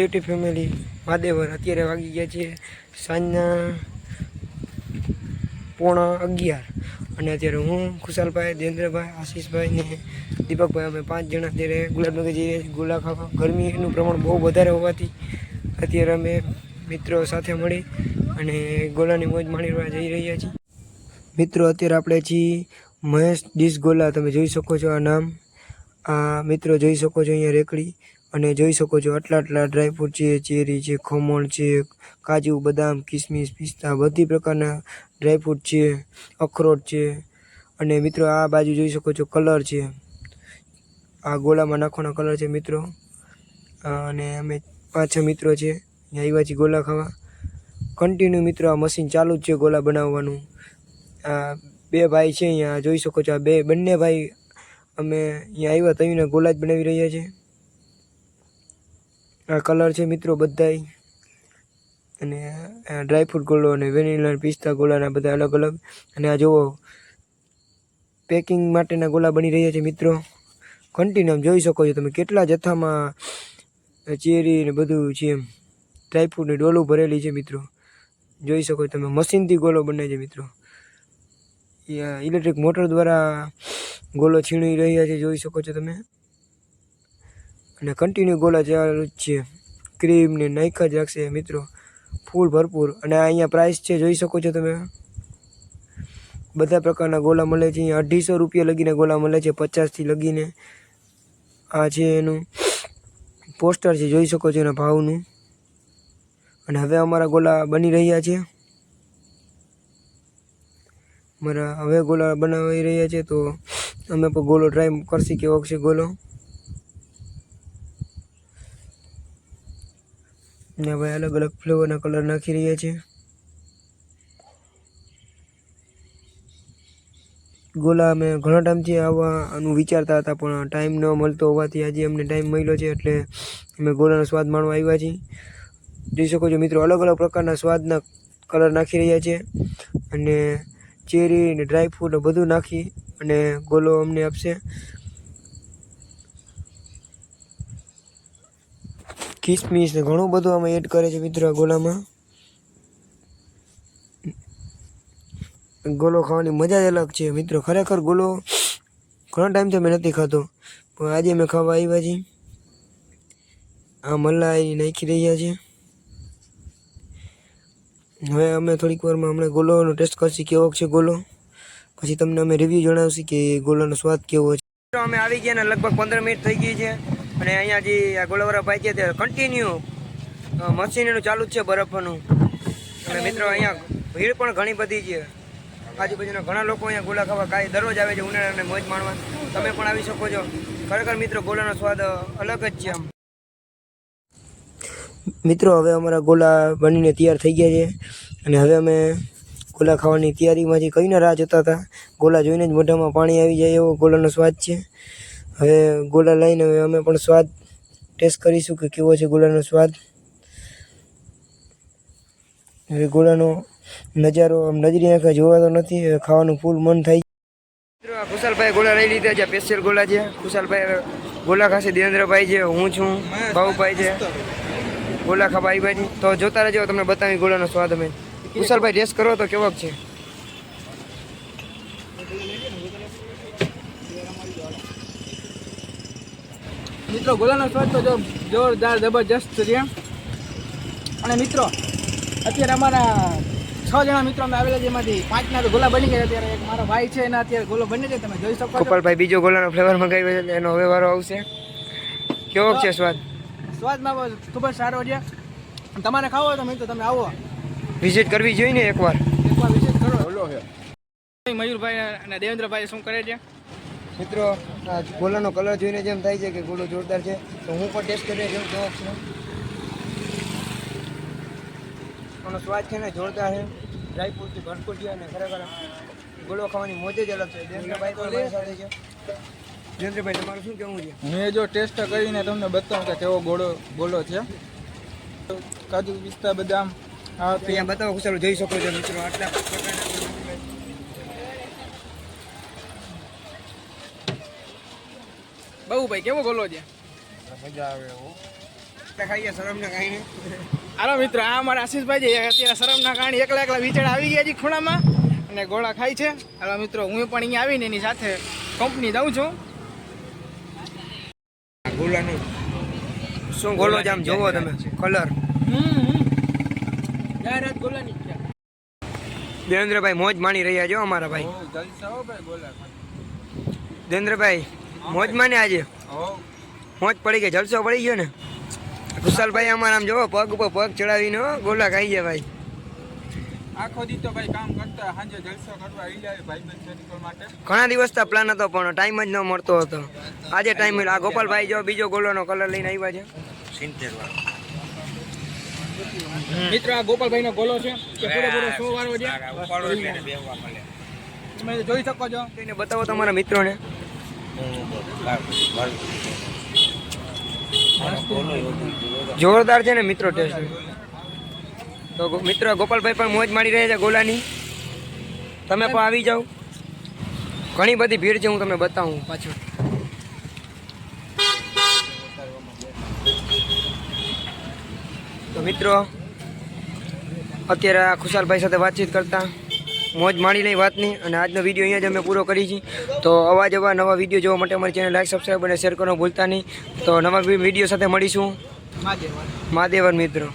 YouTube family માદેવર અત્યારે વાગી ગયા છે સાંજના પોણા અગિયાર. અને અત્યારે હું, ખુશાલભાઈ, દેન્દ્રભાઈ, આશીષભાઈ ને દીપકભાઈ, અમે પાંચ જણા અત્યારે ગુલાબનગર જઈએ છીએ. ગુલા ખાવા ગરમીનું પ્રમાણ બહુ વધારે હોવાથી અત્યારે અમે મિત્રો સાથે મળી અને ગોલાની મોજ માણીવા જઈ રહ્યા છીએ. મિત્રો, અત્યારે આપણે છીએ મહેશ ડીશ ગોલા. તમે જોઈ શકો છો આ નામ. આ મિત્રો જોઈ શકો છો અહીંયા રેકડી. અને જોઈ શકો છો આટલા આટલા ડ્રાયફ્રૂટ છે, ચેરી છે, ખમણ છે, કાજુ, બદામ, કિસમિસ, પિસ્તા, બધી પ્રકારના ડ્રાયફ્રૂટ છે, અખરોટ છે. અને મિત્રો, આ બાજુ જોઈ શકો છો કલર છે. આ ગોળામાં નાખવાનો કલર છે મિત્રો. અને અમે પાંચ છ મિત્રો છે, અહીંયા આવ્યા છીએ ગોલા ખાવા. કન્ટિન્યુ મિત્રો, આ મશીન ચાલુ જ છે ગોલા બનાવવાનું. આ બે ભાઈ છે અહીંયા, જોઈ શકો છો આ બે, બંને ભાઈ અમે અહીંયા આવ્યા, તવીને ગોલા જ બનાવી રહ્યા છે. આ કલર છે મિત્રો બધાય. અને ડ્રાયફ્રૂટ ગોળો અને વેનીલા પિસ્તા ગોળાના બધા અલગ અલગ. અને આ જુઓ પેકિંગ માટેના ગોળા બની રહ્યા છે મિત્રો. કન્ટિન્યુ જોઈ શકો છો તમે કેટલા જથ્થામાં ચેરી ને બધું છે એમ. ડ્રાયફ્રૂટની ડોલું ભરેલી છે મિત્રો. જોઈ શકો તમે મશીનથી ગોળો બને છે મિત્રો. ઇલેક્ટ્રિક મોટર દ્વારા ગોળો છીણી રહ્યા છે, જોઈ શકો છો તમે. અને કન્ટિન્યુ ગોળા ચાલુ જ છે. ક્રીમ ને નાખ્યા જ રાખશે મિત્રો. ફૂલ ભરપૂર. અને અહીંયા પ્રાઇસ છે, જોઈ શકો છો તમે. બધા પ્રકારના ગોલા મળે છે. અહીંયા અઢીસો રૂપિયા લગીને ગોલા મળે છે, પચાસથી લગીને. આ છે એનું પોસ્ટર છે, જોઈ શકો છો એના ભાવનું. અને હવે અમારા ગોલા બની રહ્યા છે. અમારા હવે ગોલા બનાવી રહ્યા છે, તો અમે પણ ગોલો ટ્રાય કરશી કેવો છે ગોલો. ને ભાઈ અલગ અલગ ફ્લેવરના કલર નાખી રહ્યા છે. ગોલા અમે ઘણા ટાઈમથી આવવાનું વિચારતા હતા, પણ ટાઈમ ન મળતો હોવાથી આજે અમને ટાઈમ મળ્યો છે, એટલે અમે ગોલાનો સ્વાદ માણવા આવ્યા છીએ. જોઈ શકો છો મિત્રો, અલગ અલગ પ્રકારના સ્વાદના કલર નાખી રહ્યા છે. અને ચેરી ને ડ્રાયફ્રૂટ બધું નાખી અને ગોલો અમને આપશે. કિસમિસ ને ઘણું બધું આમાં એડ કરે છે મિત્રો આ ગોલામાં. ગોલો ખાવાની મજા જ અલગ છે મિત્રો. ખરેખર ગોલો ઘણા ટાઈમથી મેં નથી ખાતો. પણ આજે અમે ખાવા આવ્યા છીએ. આ મલાઈ નાખી રહ્યા છે. હવે અમે થોડીક વારમાં હમણાં ગોલોનો ટેસ્ટ કરશી કેવો છે ગોલો. પછી તમને અમે રિવ્યૂ જણાવશી કે ગોલાનો સ્વાદ કેવો છે. અમે આવી ગયા ને લગભગ પંદર મિનિટ થઈ ગઈ છે. અને અહીંયા જે આ ગોલાવાળા ભાઈ છે તે કન્ટિન્યુ મશીન એનું ચાલુ જ છે બરફનું. અને મિત્રો અહીંયા ભીડ પણ ઘણી બધી છે. આજુબાજુના ઘણા લોકો અહીંયા ગોલા ખાવા કાંઈ દરરોજ આવે છે ઉનાળાને મોજ માણવા. તમે પણ આવી શકો છો. ખરેખર મિત્રો ગોલાનો સ્વાદ અલગ જ છે આમ. મિત્રો, હવે અમારા ગોલા બનીને તૈયાર થઈ ગયા છે. અને હવે અમે ગોલા ખાવાની તૈયારીમાં જે કઈને રાહ જોતા હતા? ગોલા જોઈને જ મોઢામાં પાણી આવી જાય એવો ગોલાનો સ્વાદ છે. હવે ગોલા લઈને હવે અમે પણ સ્વાદ ટેસ્ટ કરીશું કે કેવો છે ગોલાનો સ્વાદ. હવે ગોલાનો નજારો આમ નજરી આંખે જોવાતો નથી ખાવાનું ફૂલ મન થાય મિત્રો, આ ખુશાલભાઈ ગોલા લઈ લીધા છે સ્પેશિયલ ગોલા છે. ખુશાલભાઈ ગોલા ખાશે દેવેન્દ્રભાઈ છે, હું છું ભાઉભાઈ છે. ગોલા ખાવા આવ્યા ભાઈ તો જોતા રહેજો, તમને બતાવી ગોલાનો સ્વાદ અમે. કુશાલભાઈ ટેસ્ટ કરો તો કેવો છે? મિત્રો ગોલાનો સ્વાદ તો જો જોરદાર જબરજસ્ત છે. અને મિત્રો અત્યારે અમારા છ જણા મિત્રો અમે આવેલા છે એમાંથી. પાંચના તો ગોલા બની ગયા અત્યારે એક મારો ભાઈ છે એના અત્યારે ગોલો બની છે. તમે જોઈ શકો ગોપાલભાઈ બીજો ગોલાનો ફ્લેવર મંગાવ્યો છે એનો હવે વારો આવશે. કેવો છે સ્વાદ? સ્વાદમાં ખૂબ જ સારો છે. તમારે ખાવો હોય તો મિત્રો તમે આવો. વિઝિટ કરવી જોઈએ ને એકવાર. એકવાર વિઝિટ કરો. મયુરભાઈ અને દેવેન્દ્રભાઈ શું કરે છે? મિત્રો આ ગોલાનો કલર જોઈને જેમ થાય છે કે ગોલો જોરદાર છે તો હું પણ ટેસ્ટ કરીને જોઉં કેવો છું. આનો સ્વાદ છે ને જોરદાર છે. ડ્રાયફ્રૂટથી ભરપૂર છે અને ખરેખર ગોળો ખાવાની મોજ જ અલગ છે. દેવેન્દ્રભાઈ પણ મારી સાથે છે. દેવેન્દ્રભાઈ તમારું શું કેવું છે? મેં જો ટેસ્ટ કરીને તમને બતાવું કે કેવો ગોળો ગોળો છે. કાજુ પિસ્તા બદામ આ ત્યાં બતાવો ચાલો જોઈ શકો છો મિત્રો. આટલા પ્રકારના બહુ ભાઈ કેવો ગોલો છે? મજા આવે એવો. ખાઈએ? શરમને કાંઈ હાલો મિત્રો આ અમારા આશીષભાઈ છે. અત્યારે શરમના કારણે એકલા એકલા વિચાર આવી ગયા છે ખૂણામાં અને ગોળા ખાય છે. હાલો મિત્રો હું પણ અહીંયા આવીને એની સાથે કંપની દઉં છું. ગોલાનું શું ગોલો આમ જોવો તમે કલર જાહેરાત ગોલાની દેવેન્દ્રભાઈ મોજ માણી રહ્યા છો અમારા ભાઈ. દેવેન્દ્રભાઈ મોજ માને આજે. મોજ પડી ગઈ જલસો પડી ગયો ને. કુશાલભાઈ અમારા આમ જોવો પગ ઉપર પગ ચડાવીને ગોલા ખાઈ ગયા ભાઈ. આખો દી તો ભાઈ કામ કરતા સાંજે જલસો કરવા આવી ભાઈ માટે. ઘણા દિવસથી પ્લાન હતો પણ ટાઈમ જ ન મળતો હતો. આજે ટાઈમ મળ્યો આ ગોપાલભાઈ જો બીજો ગોલોનો કલર લઈને આવ્યા છે. મિત્રો આ ગોપાલભાઈનો ગોલો છે કે પૂરેપૂરો સો વાળો છે? તમે જોઈ શકો છો. એને બતાવો તમારા મિત્રોને. જોરદાર છે ને મિત્રો ટેસ્ટ. તો મિત્રો ગોપાલભાઈ પણ મોજ મારી રહ્યા છે ગોલાની. તમે પણ આવી જાઓ. ઘણી બધી ભીડ છે, હું તમને બતાવું પાછું તો મિત્રો, અત્યારે ખુશાલભાઈ સાથે વાતચીત કરતા મોજ માણી લઈ વાતની અને આજનો વીડિયો અહીંયા જ અમે પૂરો કરી છીએ તો અવાજ અવાજ નવા વીડિયો જોવા માટે અમારી ચેનલ લાઈક સબસ્ક્રાઈબ અને શેર કરવાનું ભૂલતા નહીં. તો નવા વીડિયો સાથે મળીશું. મહાદેવ મહાદેવન મિત્રો.